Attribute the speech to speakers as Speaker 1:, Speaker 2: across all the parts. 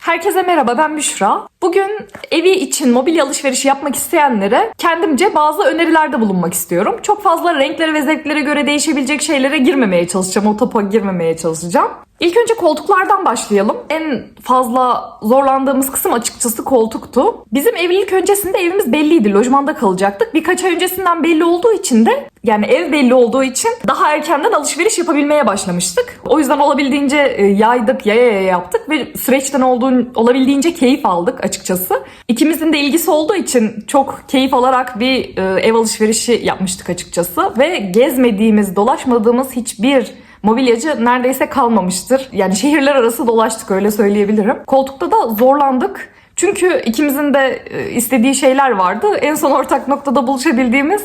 Speaker 1: Herkese merhaba ben Büşra. Bugün evi için mobilya alışverişi yapmak isteyenlere kendimce bazı önerilerde bulunmak istiyorum. Çok fazla renklere ve zevklere göre değişebilecek şeylere girmemeye çalışacağım. O topa girmemeye çalışacağım. İlk önce koltuklardan başlayalım. En fazla zorlandığımız kısım açıkçası koltuktu. Bizim evlilik öncesinde evimiz belliydi. Lojmanda kalacaktık. Birkaç ay öncesinden belli olduğu için de yani ev belli olduğu için daha erkenden alışveriş yapabilmeye başlamıştık. O yüzden olabildiğince e, yaydık, yaya yaya yaptık ve süreçten olduğun, olabildiğince keyif aldık açıkçası. İkimizin de ilgisi olduğu için çok keyif alarak bir e, ev alışverişi yapmıştık açıkçası. Ve gezmediğimiz, dolaşmadığımız hiçbir mobilyacı neredeyse kalmamıştır. Yani şehirler arası dolaştık öyle söyleyebilirim. Koltukta da zorlandık. Çünkü ikimizin de e, istediği şeyler vardı. En son ortak noktada buluşabildiğimiz,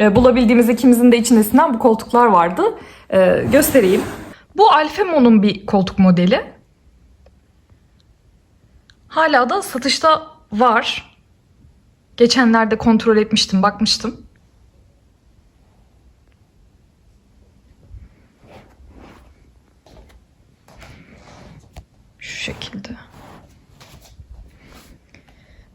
Speaker 1: e, bulabildiğimiz ikimizin de içine sinen bu koltuklar vardı. E, göstereyim. Bu Alfemo'nun bir koltuk modeli. Hala da satışta var. Geçenlerde kontrol etmiştim, bakmıştım. Şekilde.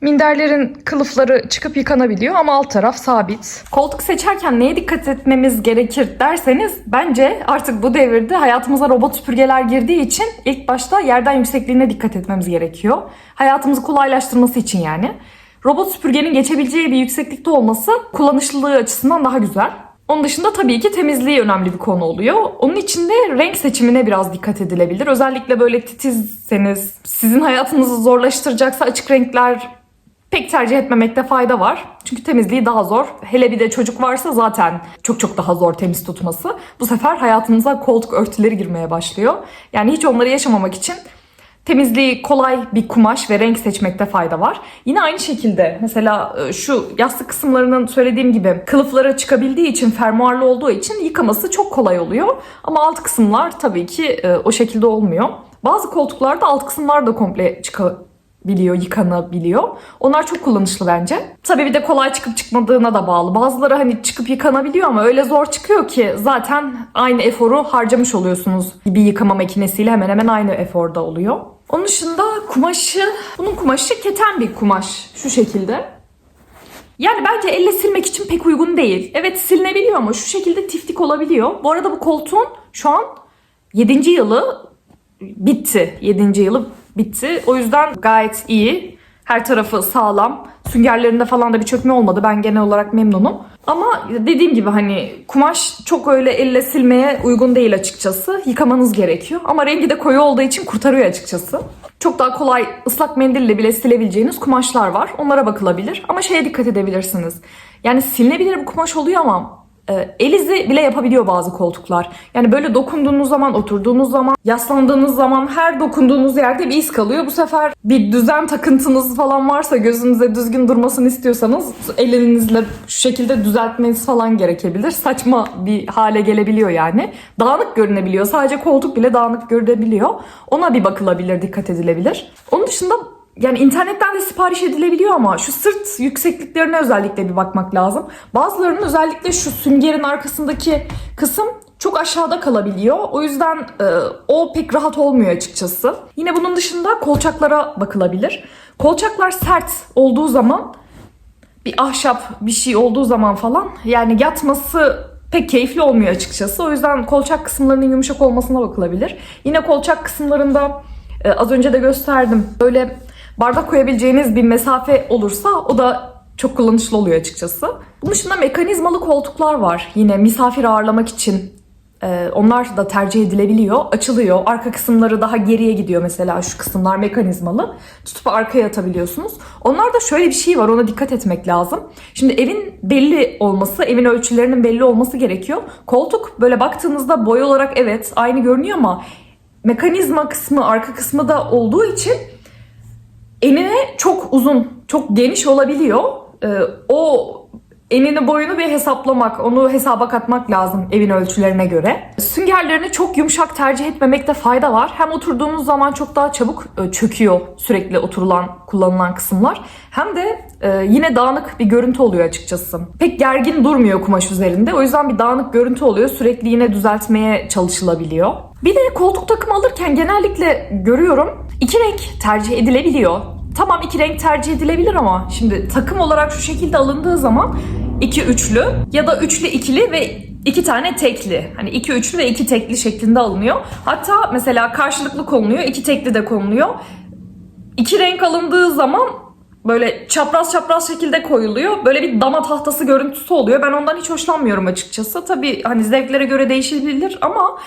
Speaker 1: Minderlerin kılıfları çıkıp yıkanabiliyor ama alt taraf sabit. Koltuk seçerken neye dikkat etmemiz gerekir derseniz bence artık bu devirde hayatımıza robot süpürgeler girdiği için ilk başta yerden yüksekliğine dikkat etmemiz gerekiyor. Hayatımızı kolaylaştırması için yani. Robot süpürgenin geçebileceği bir yükseklikte olması kullanışlılığı açısından daha güzel. Onun dışında tabii ki temizliği önemli bir konu oluyor. Onun için de renk seçimine biraz dikkat edilebilir. Özellikle böyle titizseniz, sizin hayatınızı zorlaştıracaksa açık renkler pek tercih etmemekte fayda var. Çünkü temizliği daha zor. Hele bir de çocuk varsa zaten çok çok daha zor temiz tutması. Bu sefer hayatınıza koltuk örtüleri girmeye başlıyor. Yani hiç onları yaşamamak için temizliği kolay bir kumaş ve renk seçmekte fayda var. Yine aynı şekilde mesela e, şu yastık kısımlarının söylediğim gibi kılıfları çıkabildiği için fermuarlı olduğu için yıkaması çok kolay oluyor. Ama alt kısımlar tabii ki e, o şekilde olmuyor. Bazı koltuklarda alt kısımlar da komple çıkabiliyor, yıkanabiliyor. Onlar çok kullanışlı bence. Tabii bir de kolay çıkıp çıkmadığına da bağlı. Bazıları hani çıkıp yıkanabiliyor ama öyle zor çıkıyor ki zaten aynı eforu harcamış oluyorsunuz. Bir yıkama makinesiyle hemen hemen aynı eforda oluyor. Onun dışında kumaşı, bunun kumaşı keten bir kumaş şu şekilde. Yani bence elle silmek için pek uygun değil. Evet silinebiliyor ama şu şekilde tiftik olabiliyor. Bu arada bu koltuğun şu an 7. yılı bitti. 7. yılı bitti. O yüzden gayet iyi. Her tarafı sağlam. Süngerlerinde falan da bir çökme olmadı. Ben genel olarak memnunum. Ama dediğim gibi hani kumaş çok öyle elle silmeye uygun değil açıkçası. Yıkamanız gerekiyor. Ama rengi de koyu olduğu için kurtarıyor açıkçası. Çok daha kolay ıslak mendille bile silebileceğiniz kumaşlar var. Onlara bakılabilir. Ama şeye dikkat edebilirsiniz. Yani silinebilir bir kumaş oluyor ama e, el izi bile yapabiliyor bazı koltuklar. Yani böyle dokunduğunuz zaman, oturduğunuz zaman, yaslandığınız zaman her dokunduğunuz yerde bir iz kalıyor. Bu sefer bir düzen takıntınız falan varsa gözünüze düzgün durmasını istiyorsanız elinizle şu şekilde düzeltmeniz falan gerekebilir. Saçma bir hale gelebiliyor yani. Dağınık görünebiliyor. Sadece koltuk bile dağınık görünebiliyor. Ona bir bakılabilir, dikkat edilebilir. Onun dışında yani internetten de sipariş edilebiliyor ama şu sırt yüksekliklerine özellikle bir bakmak lazım. Bazılarının özellikle şu süngerin arkasındaki kısım çok aşağıda kalabiliyor. O yüzden e, o pek rahat olmuyor açıkçası. Yine bunun dışında kolçaklara bakılabilir. Kolçaklar sert olduğu zaman bir ahşap bir şey olduğu zaman falan yani yatması pek keyifli olmuyor açıkçası. O yüzden kolçak kısımlarının yumuşak olmasına bakılabilir. Yine kolçak kısımlarında e, az önce de gösterdim. Böyle bardak koyabileceğiniz bir mesafe olursa o da çok kullanışlı oluyor açıkçası. Bunun dışında mekanizmalı koltuklar var. Yine misafir ağırlamak için ee, onlar da tercih edilebiliyor. Açılıyor. Arka kısımları daha geriye gidiyor mesela şu kısımlar mekanizmalı. Tutup arkaya atabiliyorsunuz. Onlarda şöyle bir şey var ona dikkat etmek lazım. Şimdi evin belli olması, evin ölçülerinin belli olması gerekiyor. Koltuk böyle baktığınızda boy olarak evet aynı görünüyor ama mekanizma kısmı arka kısmı da olduğu için enine çok uzun, çok geniş olabiliyor. Ee, o enini boyunu bir hesaplamak, onu hesaba katmak lazım evin ölçülerine göre. Süngerlerini çok yumuşak tercih etmemekte fayda var. Hem oturduğunuz zaman çok daha çabuk e, çöküyor sürekli oturulan, kullanılan kısımlar. Hem de e, yine dağınık bir görüntü oluyor açıkçası. Pek gergin durmuyor kumaş üzerinde. O yüzden bir dağınık görüntü oluyor. Sürekli yine düzeltmeye çalışılabiliyor. Bir de koltuk takımı alırken genellikle görüyorum iki renk tercih edilebiliyor. Tamam iki renk tercih edilebilir ama şimdi takım olarak şu şekilde alındığı zaman iki üçlü ya da üçlü ikili ve iki tane tekli. Hani iki üçlü ve iki tekli şeklinde alınıyor. Hatta mesela karşılıklı konuluyor, iki tekli de konuluyor. İki renk alındığı zaman böyle çapraz çapraz şekilde koyuluyor. Böyle bir dama tahtası görüntüsü oluyor. Ben ondan hiç hoşlanmıyorum açıkçası. Tabii hani zevklere göre değişebilir ama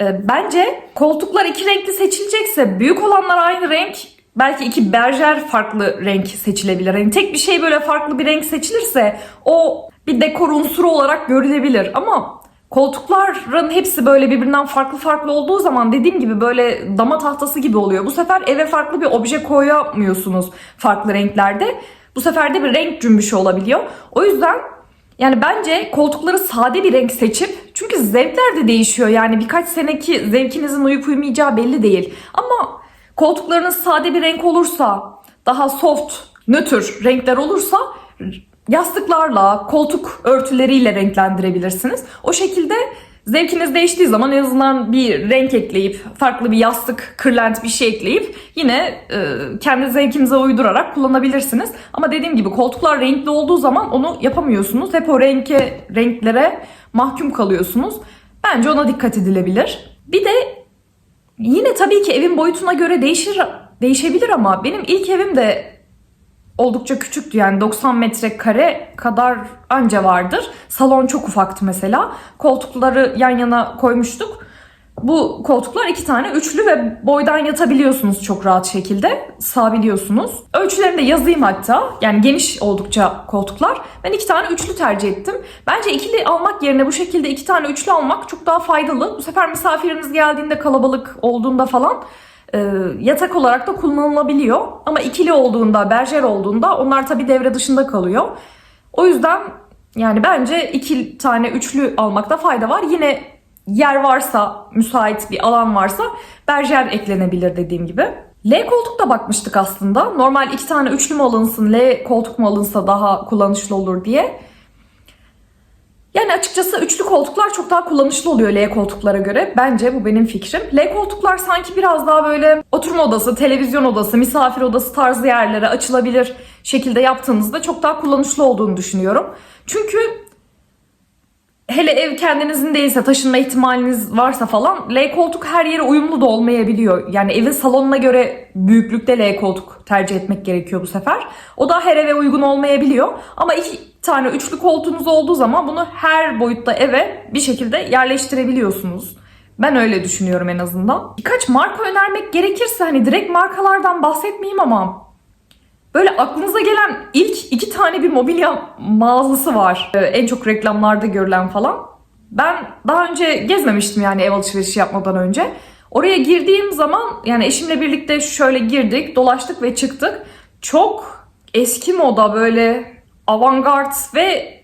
Speaker 1: e, bence koltuklar iki renkli seçilecekse büyük olanlar aynı renk belki iki berjer farklı renk seçilebilir. Yani tek bir şey böyle farklı bir renk seçilirse o bir dekor unsuru olarak görülebilir ama koltukların hepsi böyle birbirinden farklı farklı olduğu zaman dediğim gibi böyle dama tahtası gibi oluyor. Bu sefer eve farklı bir obje koyamıyorsunuz farklı renklerde. Bu sefer de bir renk cümbüşü olabiliyor. O yüzden yani bence koltukları sade bir renk seçip çünkü zevkler de değişiyor. Yani birkaç seneki zevkinizin uyup uymayacağı belli değil. Ama koltuklarınız sade bir renk olursa, daha soft, nötr renkler olursa yastıklarla, koltuk örtüleriyle renklendirebilirsiniz. O şekilde zevkiniz değiştiği zaman en azından bir renk ekleyip, farklı bir yastık, kırlent bir şey ekleyip yine e, kendi zevkinize uydurarak kullanabilirsiniz. Ama dediğim gibi koltuklar renkli olduğu zaman onu yapamıyorsunuz. Hep o renke, renklere mahkum kalıyorsunuz. Bence ona dikkat edilebilir. Bir de yine tabii ki evin boyutuna göre değişir değişebilir ama benim ilk evim de oldukça küçüktü yani 90 metrekare kadar anca vardır. Salon çok ufaktı mesela. Koltukları yan yana koymuştuk. Bu koltuklar iki tane üçlü ve boydan yatabiliyorsunuz çok rahat şekilde. Sağabiliyorsunuz. Ölçülerini de yazayım hatta. Yani geniş oldukça koltuklar. Ben iki tane üçlü tercih ettim. Bence ikili almak yerine bu şekilde iki tane üçlü almak çok daha faydalı. Bu sefer misafiriniz geldiğinde kalabalık olduğunda falan e, yatak olarak da kullanılabiliyor. Ama ikili olduğunda, berjer olduğunda onlar tabii devre dışında kalıyor. O yüzden yani bence iki tane üçlü almakta fayda var. Yine yer varsa, müsait bir alan varsa berjer eklenebilir dediğim gibi. L koltuk da bakmıştık aslında. Normal iki tane üçlü mü alınsın, L koltuk mu alınsa daha kullanışlı olur diye. Yani açıkçası üçlü koltuklar çok daha kullanışlı oluyor L koltuklara göre. Bence bu benim fikrim. L koltuklar sanki biraz daha böyle oturma odası, televizyon odası, misafir odası tarzı yerlere açılabilir şekilde yaptığınızda çok daha kullanışlı olduğunu düşünüyorum. Çünkü hele ev kendinizin değilse taşınma ihtimaliniz varsa falan L koltuk her yere uyumlu da olmayabiliyor. Yani evin salonuna göre büyüklükte L koltuk tercih etmek gerekiyor bu sefer. O da her eve uygun olmayabiliyor. Ama iki tane üçlü koltuğunuz olduğu zaman bunu her boyutta eve bir şekilde yerleştirebiliyorsunuz. Ben öyle düşünüyorum en azından. Birkaç marka önermek gerekirse hani direkt markalardan bahsetmeyeyim ama Böyle aklınıza gelen ilk iki tane bir mobilya mağazası var. Ee, en çok reklamlarda görülen falan. Ben daha önce gezmemiştim yani ev alışverişi yapmadan önce. Oraya girdiğim zaman yani eşimle birlikte şöyle girdik, dolaştık ve çıktık. Çok eski moda böyle avantgard ve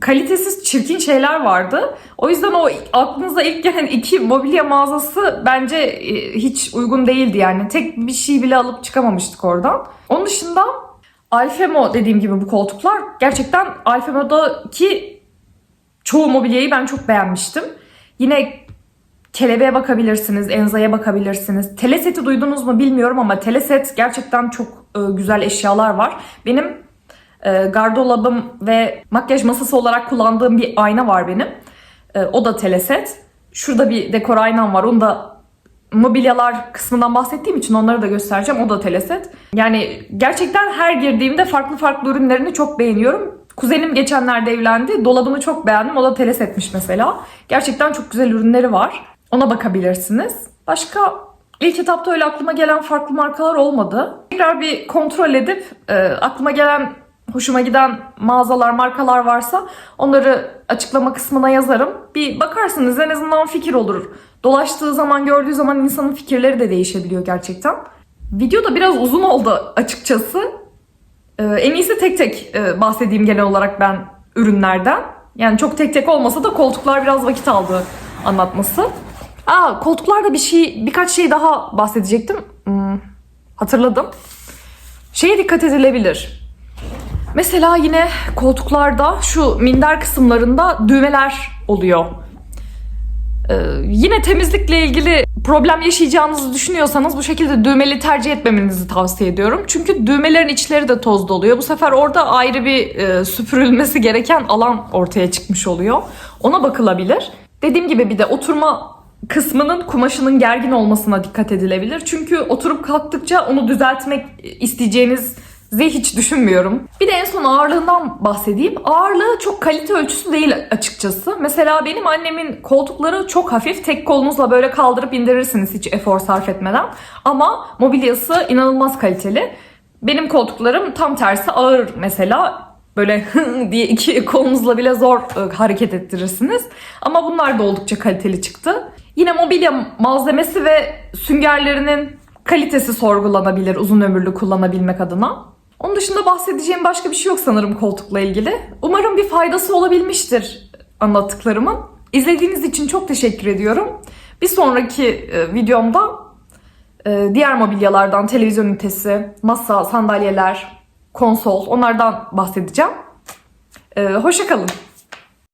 Speaker 1: kalitesiz çirkin şeyler vardı. O yüzden o aklınıza ilk gelen iki mobilya mağazası bence e, hiç uygun değildi yani. Tek bir şey bile alıp çıkamamıştık oradan. Onun dışında Alfemo dediğim gibi bu koltuklar gerçekten Alfemo'daki çoğu mobilyayı ben çok beğenmiştim. Yine kelebeğe bakabilirsiniz, enzaya bakabilirsiniz. Teleseti duydunuz mu bilmiyorum ama teleset gerçekten çok e, güzel eşyalar var. Benim e, gardırobum ve makyaj masası olarak kullandığım bir ayna var benim. E, o da teleset. Şurada bir dekor aynam var. Onu da mobilyalar kısmından bahsettiğim için onları da göstereceğim. O da teleset. Yani gerçekten her girdiğimde farklı farklı ürünlerini çok beğeniyorum. Kuzenim geçenlerde evlendi. Dolabını çok beğendim. O da telesetmiş mesela. Gerçekten çok güzel ürünleri var. Ona bakabilirsiniz. Başka ilk etapta öyle aklıma gelen farklı markalar olmadı. Tekrar bir kontrol edip e, aklıma gelen hoşuma giden mağazalar, markalar varsa onları açıklama kısmına yazarım. Bir bakarsınız en azından fikir olur. Dolaştığı zaman, gördüğü zaman insanın fikirleri de değişebiliyor gerçekten. Video da biraz uzun oldu açıkçası. Ee, en iyisi tek tek e, bahsedeyim genel olarak ben ürünlerden. Yani çok tek tek olmasa da koltuklar biraz vakit aldı anlatması. Aa koltuklarda bir şey birkaç şey daha bahsedecektim. Hmm, hatırladım. Şeye dikkat edilebilir. Mesela yine koltuklarda şu minder kısımlarında düğmeler oluyor. Ee, yine temizlikle ilgili problem yaşayacağınızı düşünüyorsanız bu şekilde düğmeli tercih etmemenizi tavsiye ediyorum. Çünkü düğmelerin içleri de toz doluyor. Bu sefer orada ayrı bir e, süpürülmesi gereken alan ortaya çıkmış oluyor. Ona bakılabilir. Dediğim gibi bir de oturma kısmının kumaşının gergin olmasına dikkat edilebilir. Çünkü oturup kalktıkça onu düzeltmek isteyeceğinizi hiç düşünmüyorum. Bir de en son ağırlığından bahsedeyim. Ağırlığı çok kalite ölçüsü değil açıkçası. Mesela benim annemin koltukları çok hafif. Tek kolunuzla böyle kaldırıp indirirsiniz hiç efor sarf etmeden. Ama mobilyası inanılmaz kaliteli. Benim koltuklarım tam tersi ağır mesela. Böyle diye iki kolunuzla bile zor e, hareket ettirirsiniz. Ama bunlar da oldukça kaliteli çıktı. Yine mobilya malzemesi ve süngerlerinin kalitesi sorgulanabilir uzun ömürlü kullanabilmek adına. Onun dışında bahsedeceğim başka bir şey yok sanırım koltukla ilgili. Umarım bir faydası olabilmiştir anlattıklarımın. İzlediğiniz için çok teşekkür ediyorum. Bir sonraki e, videomda e, diğer mobilyalardan, televizyon ünitesi, masa, sandalyeler, konsol onlardan bahsedeceğim. E, hoşça kalın.